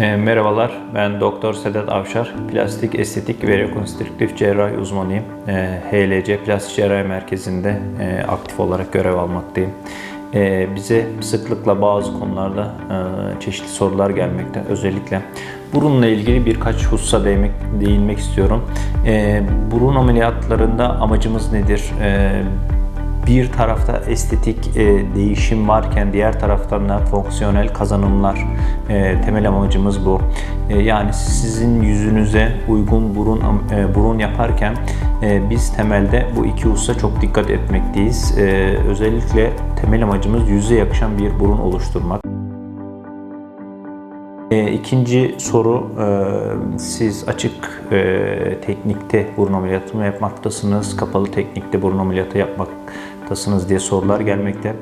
E, merhabalar, ben Doktor Sedat Avşar, plastik, estetik ve rekonstrüktif cerrahi uzmanıyım. E, HLC Plastik Cerrahi Merkezi'nde e, aktif olarak görev almaktayım. E, bize sıklıkla bazı konularda e, çeşitli sorular gelmekte. Özellikle burunla ilgili birkaç hususa değmek, değinmek istiyorum. E, burun ameliyatlarında amacımız nedir? E, bir tarafta estetik e, değişim varken diğer taraftan da fonksiyonel kazanımlar e, temel amacımız bu. E, yani sizin yüzünüze uygun burun e, burun yaparken e, biz temelde bu iki hususa çok dikkat etmekteyiz. E, özellikle temel amacımız yüze yakışan bir burun oluşturmak. E, İkinci soru, e, siz açık teknikte burun ameliyatı mı yapmaktasınız, kapalı teknikte burun ameliyatı yapmaktasınız diye sorular gelmekte.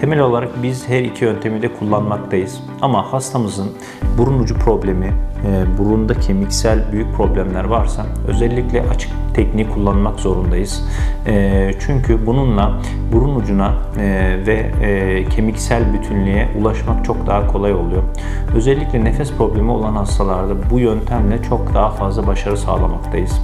Temel olarak biz her iki yöntemi de kullanmaktayız. Ama hastamızın burun ucu problemi, e, burunda kemiksel büyük problemler varsa özellikle açık tekniği kullanmak zorundayız. E, Çünkü bununla burun ucuna e, ve kemiksel bütünlüğe ulaşmak çok daha kolay oluyor. Özellikle nefes problemi olan hastalarda bu yöntemle çok daha fazla başarı sağlamaktayız.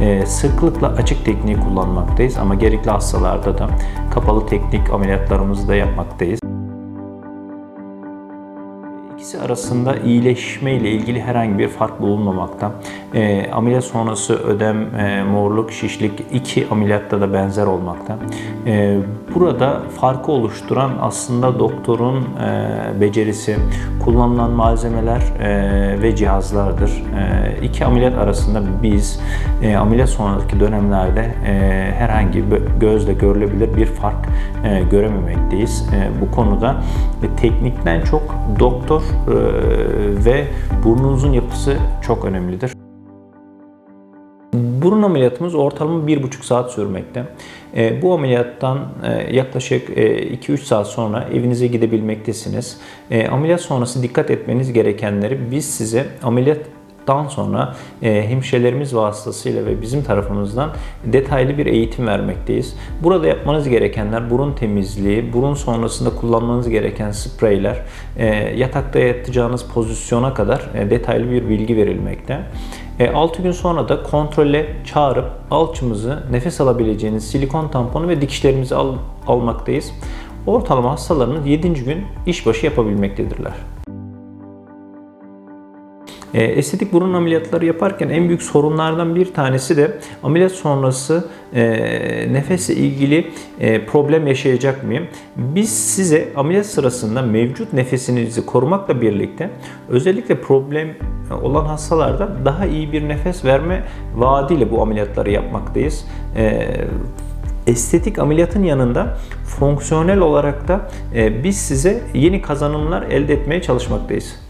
E, Sıklıkla açık tekniği kullanmaktayız ama gerekli hastalarda da kapalı teknik ameliyatlarımızı da yapmaktayız. İkisi arasında iyileşme ile ilgili herhangi bir fark bulunmamakta. E, ameliyat sonrası ödem, e, morluk, şişlik iki ameliyatta da benzer olmakta. E, burada farkı oluşturan aslında doktorun e, becerisi, kullanılan malzemeler e, ve cihazlardır. E, iki ameliyat arasında biz e, ameliyat sonraki dönemlerde e, herhangi gözle görülebilir bir fark e, görememekteyiz. E, bu konuda e, teknikten çok doktor ve burnunuzun yapısı çok önemlidir. Burun ameliyatımız ortalama 1,5 saat sürmekte. E, bu ameliyattan e, yaklaşık e, 2-3 saat sonra evinize gidebilmektesiniz. E, ameliyat sonrası dikkat etmeniz gerekenleri biz size ameliyat Daha sonra e, vasıtasıyla ve bizim tarafımızdan detaylı bir eğitim vermekteyiz. Burada yapmanız gerekenler burun temizliği, burun sonrasında kullanmanız gereken spreyler, e, yatakta yatacağınız pozisyona kadar e, detaylı bir bilgi verilmekte. 6 gün sonra da kontrole çağırıp alçımızı nefes alabileceğiniz silikon tamponu ve dikişlerimizi al, almaktayız. Ortalama hastalarımız 7. gün işbaşı yapabilmektedirler. E, estetik burun ameliyatları yaparken en büyük sorunlardan bir tanesi de ameliyat sonrası e, nefesle ilgili e, problem yaşayacak mıyım? Biz size ameliyat sırasında mevcut nefesinizi korumakla birlikte özellikle problem olan hastalarda daha iyi bir nefes verme vaadiyle bu ameliyatları yapmaktayız. E, estetik ameliyatın yanında fonksiyonel olarak da e, biz size yeni kazanımlar elde etmeye çalışmaktayız.